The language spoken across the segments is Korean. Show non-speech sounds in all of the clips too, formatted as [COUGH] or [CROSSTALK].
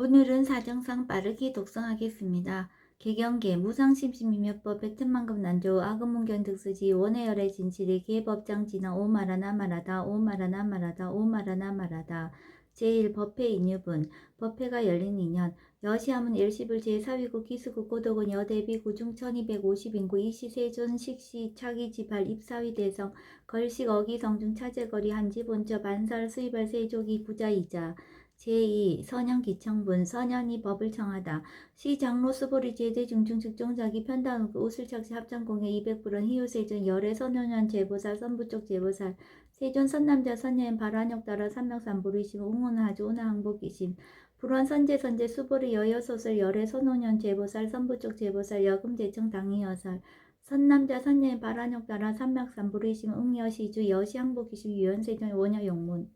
오늘은 사정상 빠르게 독성하겠습니다. 개경계 무상심심이며법 백천만급 난조 악음문견 득수지 원해열의 진실이 계법장 진화 오마라나 말하다 오마라나 말하다 오마라나 말하다. 제1 법회 인유분. 법회가 열린 2년 여시함은 일십을 제4위국 기수국 고독은 여대비 구중 1250인구 이시세존 식시 차기지발 입사위 대성 걸식 어기성중 차제거리 한지 본처 반살 수입할 세족이 부자이자 제2 선현기청분 선현이 법을 청하다. 시 장로 수보리 제대 중증 측정자기 편당 우슬착시 합장공회 200불은 희우세전 열애 선현현 제보살 선부쪽 제보살 세존 선남자 선녀인 발환역 따라 삼명삼부리심 웅운하주 운하항복이심. 불원 선제 선제 수보리 여여소설 열애 선호년 제보살 선부쪽 제보살 여금 대청 당이여살. 선남자 선녀인 발환역 따라 삼명삼부리심 응여시주 여시항복이심 유연세전 원여용문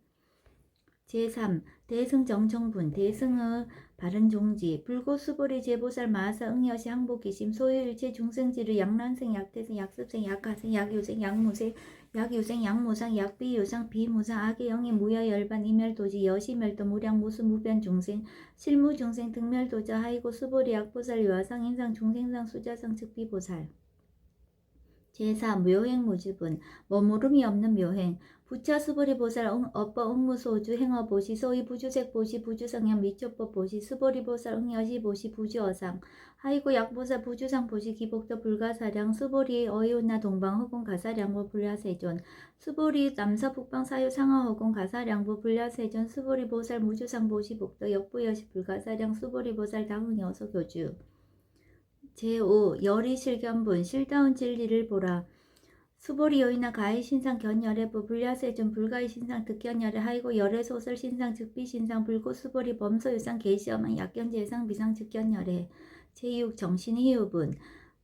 제3 대승 정청분 대승의 바른 종지 불고수보리 제보살 마사 응여시 항복기심 소유일체 중생지를 양란생 약태생 약습생 약가생 약유생 약무생 약유생 약무상 약비유상 비무상 악의 영의 무여 열반 이멸도지 여시멸도 무량 무수 무변 중생 실무 중생 등멸도자 하이고 수보리 약보살 유화상 인상 중생상 수자상 즉비보살 제4 묘행 무주분 머무름이 없는 묘행 부처 수보리 보살 응, 업보 응무소주 행어 보시 소위 부주색 보시 부주성형 미초법 보시 수보리 보살 응여시 보시 부주어상 하이고 약보살 부주상 보시 기복도 불가사량 수보리 어이운나 동방 허공 가사량보 불야세존 수보리 남서 북방 사유 상하 허공 가사량보 불야세존 수보리 보살 무주상 보시 복도 역부여시 불가사량 수보리 보살 당응여서 교주 제5 열이 실견분 실다운 진리를 보라. 수보리 여인나 가히 신상 견열의 불야세존 불가히 신상 득견열의 하이고 열의 소설 신상 즉비 신상 불고 수보리 범서 유상 계시어망 약견 재상 비상 즉견열의 제6 정신 희우분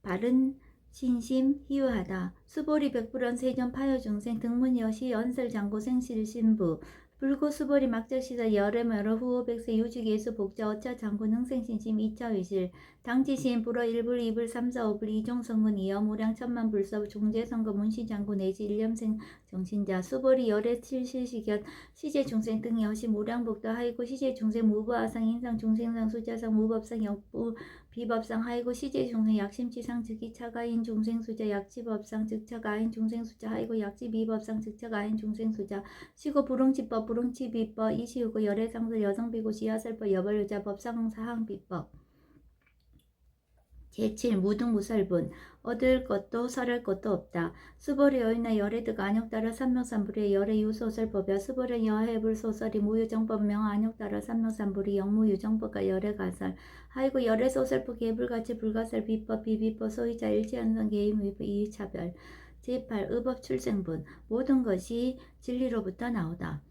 바른 신심 희우하다. 수보리 백불원 세전 파여 중생 등문 여시 연설 장고 생실 신부 불고 수보리 막절시다 열의 여러 후호 백세 유직 예수 복자 어차 장고 능생신심 이차 위실. 당지시인 불어 1불 2불 3 4 5불 이종성문 이어 무량 천만 불서 종제선거 문시장구 내지 일념생 정신자 수보리 열의 칠실시견. 시제 중생 등 여시 무량복도 하이고 시제 중생 무부하상 인상 중생상 수자상 무법상 역부 비법상 하이고 시제 중생 약심치상 즉이 차가인 중생 수자 약지법상 즉차가인 중생 수자 하이고 약지 비법상 즉차가인 중생 수자 시고 불응치법 불응치비법 이시우고 열애상설 여성비고 시야설법 여벌유자 법상 사항비법 제7 무등무설분 얻을 것도 설할 것도 없다. 수보리 여인나 열애득 안역 따라 삼명삼불의 열애 유소설법이야 수보리 여해불 소설이 무유정법 명 안역 따라 삼명삼불이 영무유정법과 열애 가설 하이고 열애 소설법 개불같이 불가설 비법 비비법 소유자 일체현상 개임 위법 이의차별 제8 의법 출생분 모든 것이 진리로부터 나오다.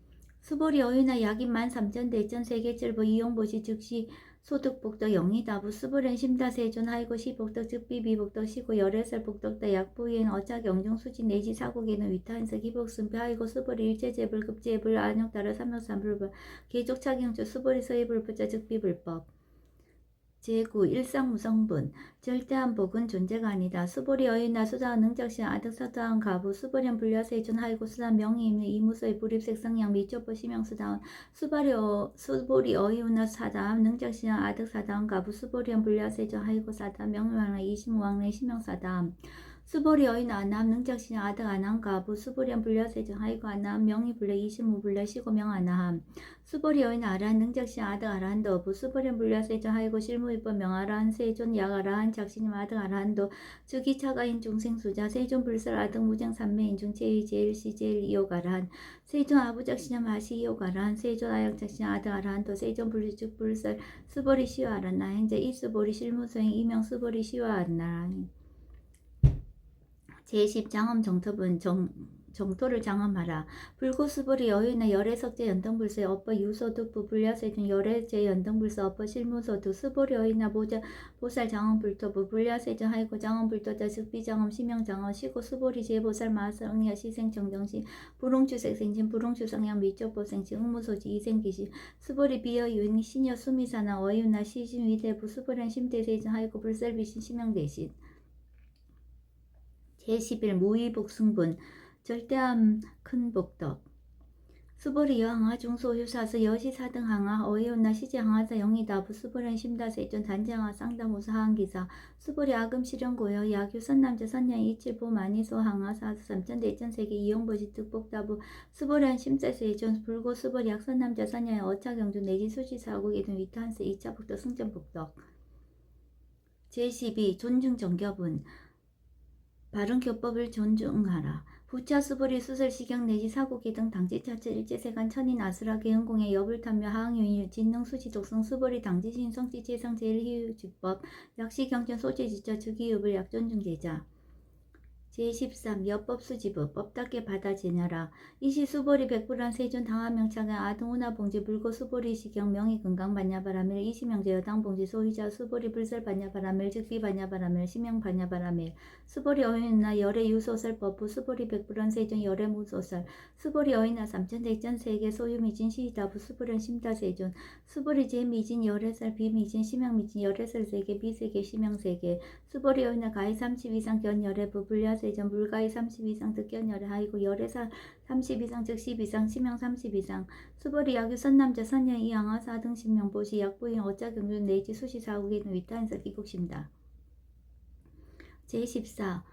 수보리 어휘나 약인 만 삼천 대천 세계철보 이용보시 즉시 소득복덕 영리다부 수보련 심다세존 하이고 시복덕 즉비 비복덕 시고 열애설 복덕다 약부인 어차 경중수지 내지 사국에는 위탄석 희복순표 하이고 수보리 일체제불 급제불 안역 따라 삼명삼불불 계족 착용조 수보리 서희불부자 즉비불법 제9 일상무성분 절대한 복은 존재가 아니다. 수보리 어인나 수다한 능작시 아득사다한 가부 수보련 불려세존 하이고 명이 있는 이무소의 불입색성양 미초보 심형수다운 수바리 어, 수보리 어이우나 사다함 능작시 아득사다한 가부 수보련 불려세존 하이고 사다 명왕래 이심왕래 심형사다함 수보리 어인 아남 능작시 아득 아남 가부 수보련 불려세존 하이고 아남 명이 불려 이심우 불려 시고 명 아나함. 수보리 여인 아란 능작시 아득 아란도 어부 수보련 불려세존 하이고 실무입법 명아란 세존 약아란 작신임 아득 아란도 주기 차가인 중생수자 세존 불설 아득 무장 삼매인 중 제일 제일시 제일 이오가란 세존 아부작시냐 마시 이오가란 세존 아역작시냐 아득 아란도 세존 불주축 불설 수보리 시와란 나 행제 이수보리 실무소행 이명 수보리 시와란 제10 장엄 정토분 정 정토를 장엄하라. 불고수불이 여유나 열애석제 연등불세 업버 유소득부 불야세중 열애제 연등불세 업버 실무소득 수보리 여유나 보자 보살 장엄불토부 불야세중 하이고 장엄불토자 즉비장엄 심형장엄 시고 수보리 제보살 마살 응야 시생 정정시 불홍주색 생신 불홍주성향 미적보 생신 응무소지 이생기시 수보리 비여 유인 신여 수미사나 어유나 시신 위대부 수보련 심대세중 하이고 불설비신 심형대신 제11 무의복 승분 절대함 큰 복덕. 수보리 여항하 중소 유사스 여시 사등 항하 어이온나 시제 항하사 영이다 부수보련 심다세 이전 단장하 쌍다무사 항기사. 수보리 아금 실현고요 야규 선남자 선녀 이칠보 마니소 항하 사수 삼천대 이천세계 이용보지 특복다부 수보련 심세세 이전 불고 수보리 약선남자 선녀의 어차경주 내지 수지사고 이등 위탄스 이차복덕 승전복덕. 제12 존중 정겹은 바른 교법을 존중하라. 부차 수보리 수설 시경 내지 사고기 등 당지 차체 일제세간 천인 아수라 개은공의 여불 탐묘 하항유인 유 진능 수지 독성 수보리 당지 신성지 재상 제일희유지법 약시 경전 소재 지자 즉이유불 약존중 제자 제13 여법 수지부 법답게 받아 지내라 이시 수보리 백불안 세존 당하명창의 아등우나 봉지 불고 수보리 시경 명의 건강 반야바라밀 이시명제 여당 봉지 소유자 수보리 불설 반야바라밀 즉비 반야바라밀 시명 반야바라밀 수보리 어인나 열애 유소설 법부 수보리 백불안 세존 열애 무소설 수보리 어인나 삼천대전 세계 소유미진 시다부 수보련 심다세존 수보리 제미진 열애설 비미진 시명미진 열애설 세계 비세계 시명세계 수보리 어인나 가히 30 이상 견열애부 불야세전 물가히 30 이상 득견열애 하이고 열애사 30 이상 즉10 이상 시명 30 이상 수보리 야규 선남자 선녀 이양아 사등 신명 보시 약부인 어짜 경륜 내지 수시 사국의 위탄서 기국심다. 제14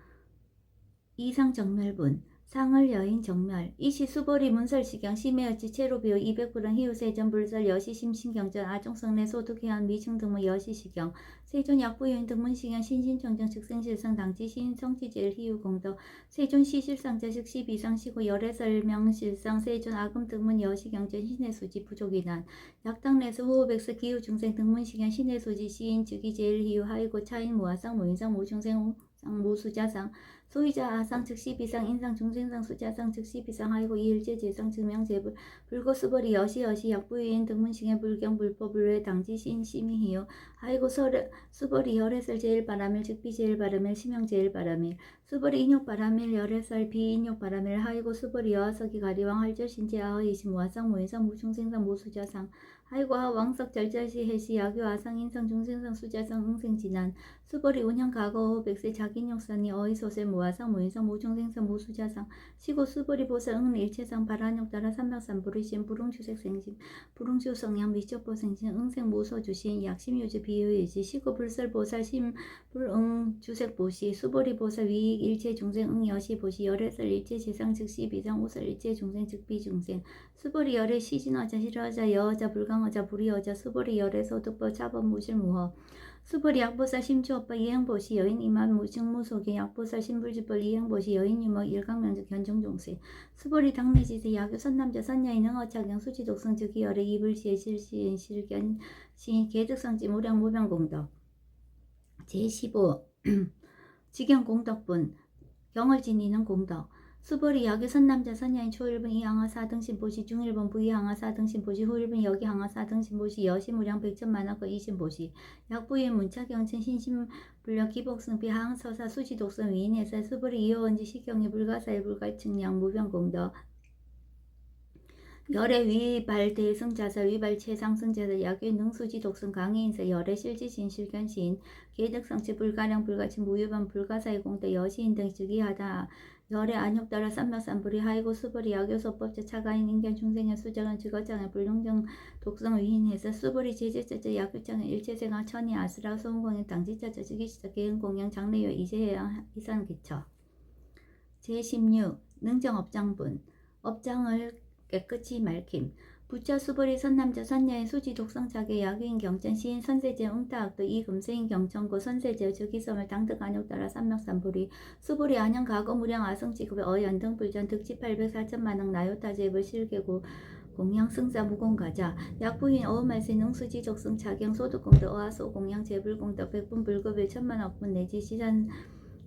이상 정멸분 상을 여인 정멸. 이시 수보리 문설시경 심해어치 체로비오 200불은 희우세전 불설 여시심신경전 아종성내 소득해안 미층 등문 여시시경. 세존 약부유인 등문시경 신신청정 즉생실성 당지 신 성지제일 희우공덕. 세존 시실상자 즉 12상 시고 열애설명실상 세존 아금 등문 여시경전 신해수지 부족이난. 약당내수 호흡엑스 기후중생 등문시경 신해수지 시인 즉이 제일 희우 하이고 차인 무아상 무인상 무중생 상 무수자상 소유자 아상 즉 12상 인상 중생상 수자상 즉 12상 하이고 이일제 제상 증명 제불 불고 수벌이 여시 여시 약부유인 등문싱의 불경 불법 불외 당지 신 심이히요. 하이고 설에 수벌이 열애설 제일 바람일 즉 비 제일 바람일 심형 제일 바람일 수벌이 인욕 바람일 열애설 비 인욕 바람일 하이고 수벌이 여하석이 가리왕 할절 신제 아허 이시 무아상 무인상 무중생상 무수자상 하이고 하 왕석 절절시 해시 야교 아상 인상 중생상 수자상 응생 진한 수벌이 운영 과거 백세 자기욕산이 어이소세 무아상 무인상 무중생상 무수자상. 시고 수벌이 보사 응내 일체상 바란욕 따라 삼명산 부르신 불응주색 생심 불응주 성량 미적보 생신 응생 무소 주신 약심유지 비유유지. 시고 불설 보살 심 불응 주색 보시. 수벌이 보사 위익 일체 중생 응 여시 보시. 열애설 일체 지상 즉시 비상 우설 일체 중생 즉비 중생. 수벌이 열애 시진어자 실어자 여어자 불강 어자 불이어자 수벌이 열애 소득법 차법 무실 무허. 수벌이 약보살 심주오빠 이행보시 여인 이만 무증무속의 약보살 신불지벌 이행보시 여인 유머 일강명적 견종종세. 수벌이 당내지세 야교 선남자 선녀인 응어차경 수지독성 즉이 열애 이불시의 실시인 실견 시인 계득성지 무량 무병공덕. 제15 [CLEARS THROAT] 직영 공덕분. 경을 지니는 공덕 수벌이 야교 선남자 선녀인 초일분 이항하 사 등신 보시 중일분 부이항하 사 등신 보시 후일분 여기 항하 사 등신 보시 여시무량 백천만학과 이신보시. 약부인 문차경천 신심 불력 기복승비 항서사 수지독성 위인에서 수벌이 이어원지 시경이 불가사의 불가층량 무병공덕 열의 위발 대승자사 위발 최상승자사 약의 능수지 독성 강의인사 열의 실지신 실견시인 계득성치 불가량 불가침 무유반 불가사의 공대 여시인 등 즉위하다 열의 안욕 따라 쌈막쌈불이 하이고 수벌이 약효소법제 차가인 인견 중생의 수정은 직어장의 불능정 독성 위인해서 수벌이 제제자자 약효장의 일체생활 천이 아스라 소음공의 당지자자 즉위시자 개은공양 장래여 이재해양 이산기처. 제16 능정업장분. 업장을 깨끗이 맑힘 부처 수불이 선남자 선녀의 수지 독성 자계 야귀인 경전 시인 선세제 웅타악도 이 금세인 경천고 선세제 즉위섬을 당득 안욕 따라 삼명삼불이 수불이 안양 가거 무량 아성 지급의 어연등 불전 득지 800 4천만억 나요타 제불 실계고 공양 승자 무공가자. 약부인 어음말세 능수지 적성 자경 소득공덕 어하소 공양 재불공덕 백분 불급일 천만 억분 내지 시산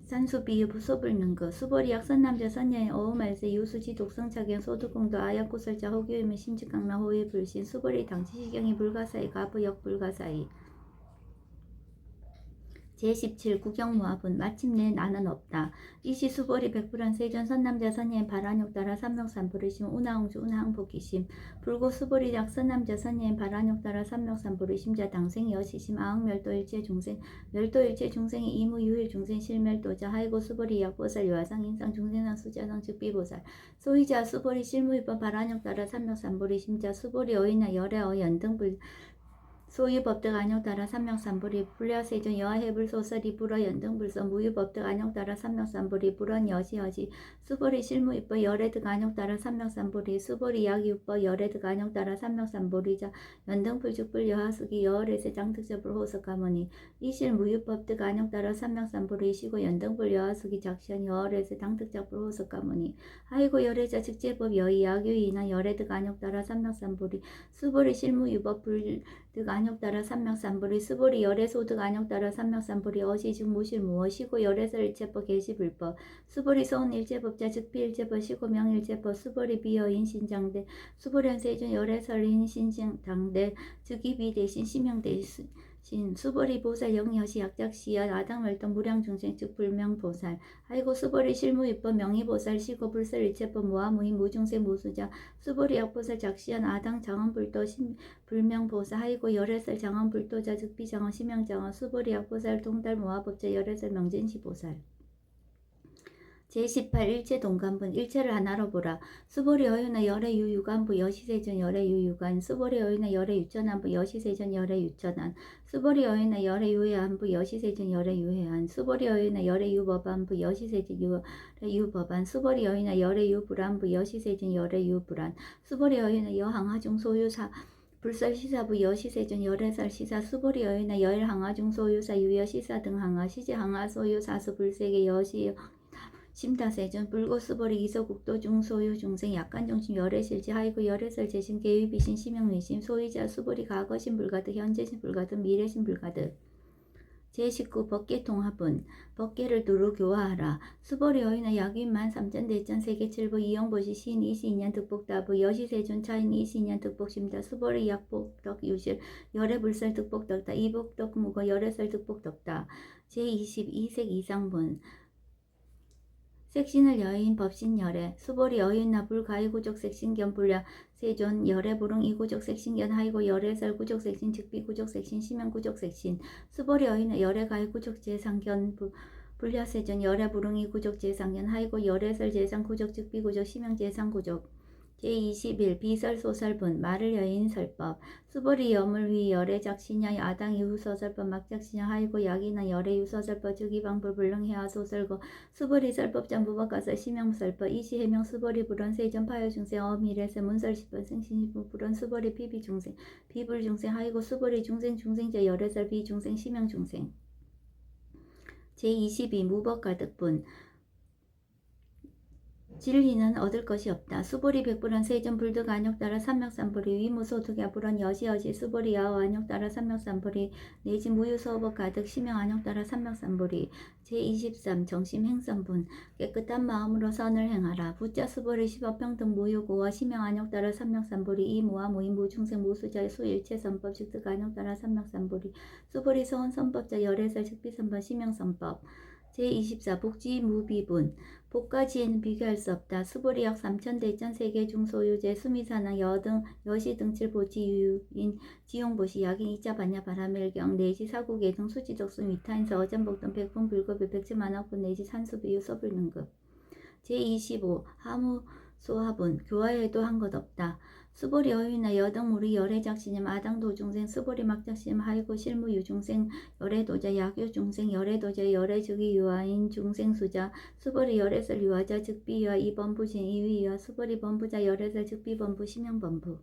산수비 부소불능그 수벌이 약선남자 선녀의 어음알세 유수지 독성차경 소득공도 아약구설자 호교임의 심직강나 호의 불신 수벌이 당치시경이 불가사의 가부 역 불가사의 제17 구경모합은 마침내 나는 없다. 이시 수보리 백불한 세존 선남자 선예인 바란욕 따라 삼명산 부르심 운하홍주 운하항복기심 불고 수보리 약 선남자 선예인 바란욕 따라 삼명산 부르심자 당생 여시심 아흥멸도 일체 중생 멸도 일체 중생이 이무 유일 중생 실멸도자 하이고 수보리 약보살 요하상 인상 중생상 수자상 즉비보살 소이자 수보리 실무입법 바란욕 따라 삼명산 부르심자 수보리 어이나 열애 어 연등불 소유법득 안용 따라 삼명삼불 이 불려세존 여해불 소설 이 불어 연등불서 무유법득 안용 따라 삼명삼불 이 불언 여시여시 수보리 실무입법 열애득 안용 따라 삼명삼불이 수보리 약유법 열애득 안용 따라 삼명삼불이자 연등불죽불 여하수기 여월에세 장득접불 호석가머니 이실 무유법득 안용 따라 삼명삼불이 시고 연등불 여하수기 작시한 여월에세 장득접불 호석가머니 하이고 열애자 직제법 여의 약유이나 열애득 안용 따라 삼명삼불이 수보리 실무유법 불 득 안욕 따라 삼명삼불이 수보리 열애소득 안욕 따라 삼명삼불이 어시 즉 무실 무엇이고 열애설 일체법 계시불법 수보리 소은 일체법자 즉비 일체법 시고 명일체법 수보리 비여인 신장대 수보련 세준 열애설 인신장대 즉이비 대신 심형 대신 신 수보리 보살 영여시 약작시야 아당멸동 무량중생 즉 불명보살. 아이고 수보리 실무입법 명의보살 시고 불설 일체법 모아무인 무중생 무수자. 수보리 약보살 작시한 아당 장원불도 심 불명보살. 하이고 열애살 장원불도자 즉비장원 심양장원 수보리 약보살 동달 모아법자 열애살 명진시보살. 제18 일체 동간분 일체를 하나로 보라. 수보리 어유나 열애 유유간부 여시세전 열애 유유간. 수보리 어유나 열애 유천한부 여시세전 열애 유천한 수보리 어유나 열애 유해한부 여시세전 열애 유해한 수보리 어유나 열애 유법한부 여시세전 열애 유법한 수보리 어유나 열애 유불한부 여시세전 열애 유불한 수보리 어유나 여항하중 소유사 불설 시사부 여시세전 열애살 시사 수보리 여인나 열항하 중 소유사 유여 시사 등 항하 시제 항하 소유 사수 불세계 여시 심다세전 불고스보리 이소국도 중소유 중생 약간정심 열애실지 하이고 열애설 재신 계위비신 심형위심 소유자 수보리 과거신 불가득 현재신 불가득 미래신 불가득. 제19 법계 통합은 법계를 두루 교화하라. 수보리 어이나 약윈만 삼천 대천 세계 칠부 이영보시 신 22년 득복다부 여시세존 차인 22년 득복심다. 수보리 약복덕 유실 열애불설 득복덕다. 이복덕 무거 열애설 득복덕다. 제22색 이상분 색신을 여인 법신 열애 수보리 어윤나 불 가이구족 색신 견 불려 세존 열애 부릉 이구족 색신 견 하이고 열애설 구족 색신 즉비 구족 색신 심연 구족 색신 수보리 어윤나 열애 가이구족 재상견 부 불려 세존 열애 부릉 이구족 재상견 하이고 열애설 재상 구족 즉비 구족 심연 재상 구족 제21 비설소설분 말을 여인 설법. 수보리 여물 위 열애 작시냐 아당 이후 소설법 막작시냐 하이고 약이나 열애 유소설법 주기방불 불능해와 소설고 수보리 설법장 부법가서 심형설법. 이시해명 수보리 불원 세전 파여 중생 어미래세 문설시법 생신시부 불원 수보리 피비 중생. 비불 중생 하이고 수보리 중생 중생제 열애설 비중생 심형 중생. 제22 무법가득분 진리는 얻을 것이 없다. 수보리 백불은 세전 불득 안욕 따라 삼명삼불이 위무소 득 야불은 여시여시 수보리 야오 안욕 따라 삼명삼불이 내지 무유소법 가득 심형 안욕 따라 삼명삼불이 제23 정심 행선분 깨끗한 마음으로 선을 행하라. 부자 수보리 십업평등 무유고와 심형 안욕 따라 삼명삼불이 이무와 무인 무중생 무수자의 수일체 선법 즉득 안욕 따라 삼명삼불이 수보리 소원 선법자 열애설 즉비선법 심형선법 제24 복지 무비분 복가지에는 비교할 수 없다. 수보리역 삼천대천 세계 중소유제 수미사나 여등 여시 등칠 보지 유인 지용보시 약인 이자 반야 바라멜경 내지 사국의 등 수지적수 위타인서 어전복등 백분 불급의 백지만학분 내지 산수비유 서불능급 제25 하무 소합은 교화에도 한 것 없다. 수보리 어휘나 여등무리 열애 작시님 아당 도중생 수보리 막작시님 하이고 실무 유중생 열애 도자 약유중생 열애 도자 열애 즉위 유아인 중생 수자 수보리 열애설 유아자 즉비 유아 이번부신 이위 유아 수보리 번부자 열애설 즉비번부 심형번부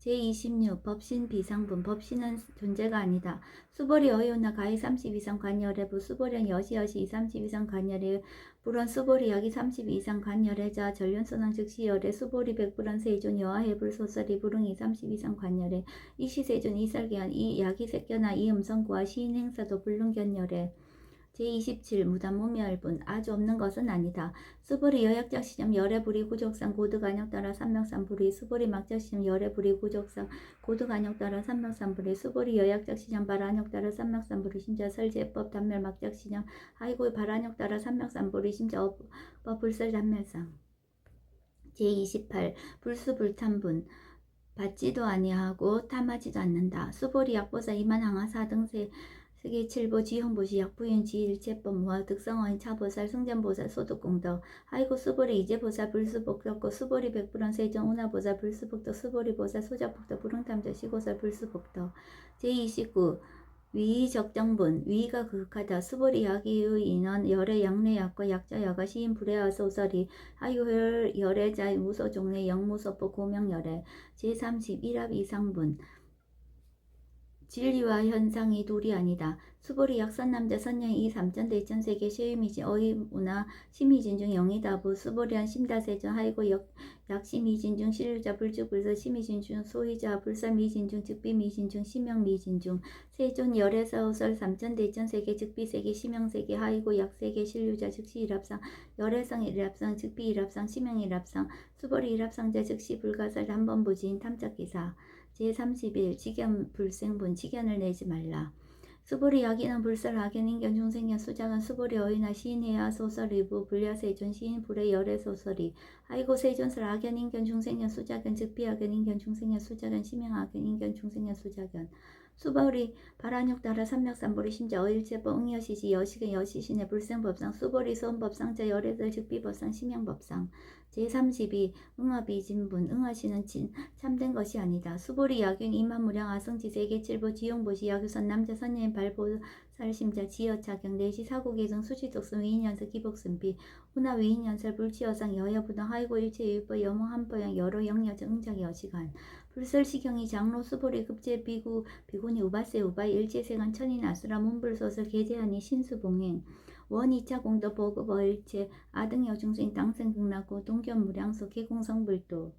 제26 법신 비상분 법신은 존재가 아니다. 수보리 어이오나 가히 30 이상 관열의 수보련 여시여시 30 이상 관열의 불원 약이 30 이상 관열의자 전륜선왕 즉시 열의 수보리 백불원 세존 여하해불 소설이 불응이 30 이상 관열의 이시세존 이설견 이 약이 색견아 이 음성구와 시인 행사도 불능견열의 제27 무단무멸분 아주 없는 것은 아니다. 수보리 여약적 시점 열애불이 구족상 고득안역 따라 삼명삼불이 수보리 막적 시점 열애불이 구족상 고득안역 따라 삼명삼불이 수보리 여약적 시점 발안역 따라 삼명삼불이 심지어 설제법 단멸 막적 시점 아이고 발안역 따라 삼명삼불이 심지어 업 불설 단멸상 제28 불수불탄분 받지도 아니하고 탐하지도 않는다. 수보리 약보사 이만 항하 사 등세 세계 칠보 지형보시 약부인 지일체법 무화 득성원 차보살 승전보살 소득공덕 아이고 수보리 이제보살 불수복덕고 수보리 백불원 세정 운하보살 불수복덕 수보리 보살 소자복덕 불응탐자 시고살 불수복덕. 제29 위적정분 위가 극하다. 수보리 약이의 인원 열의 양례약과 약자 야가 시인 불회와 소설이 아유혈 열애자 무소 종례 영무소법 고명열애 제31합 이상분 진리와 현상이 둘이 아니다. 수보리 약선남자 선녀의 이 삼천대 이천세계 시위미진 어이문화 심의진중 영이다부 수보리한 심다세전 하이고 역, 약심이진중 실유자 불주불서 심의진중 소희자 불사미진중 즉비미진중 심영미진중 세존 열애사오설 삼천대 이천세계 즉비세계 심영세계 하이고 약세계 실유자 즉시 일합상 열애성 일합상 즉비 일합상 심영 일합상 수보리 일합상자 즉시 불가설 한번 부진 탐짝기사 제31 직연 불생분 직연을 내지 말라. 수보리 약이나 불설 악연 인견 중생연 수작은 수보리 어이나 시인해야 소설 일부 불야세존 시인 불의 열애 소설이 아이고 세존설 악연 인견 중생연 수작은 즉비 악연 인견 중생연 수작은 심형 악연 인견 중생연 수작은 수보리 발안육 따라 삼맥 삼보리 심지어 어일체법 응여시지 여식은 여시신의 불생법상 수보리 소원법상자 열애들 즉비법상 심형법상 제32 응아비진분 응아시는 진 참된 것이 아니다. 수보리 야균 이만무량 아성지세계 칠보 지용보시 야규선 남자 선녀인 발보 살 심자 지여차경 내시 사고계정 수지독성 위인연설 기복순비 후나 위인연설 불치여상 여여부동 하이고 일체유법 여몽 한보양 여러 영여적 응작의 여시간 불설시경이 장로 수보리 급제 비구 비구니 우바세 우바 일제세간 천인 아수라 문불소설 계제하니 신수봉행. 원 2차 공도 보급 어 일체 아등 여중생 땅생 극락고 동견무량소 개공성불도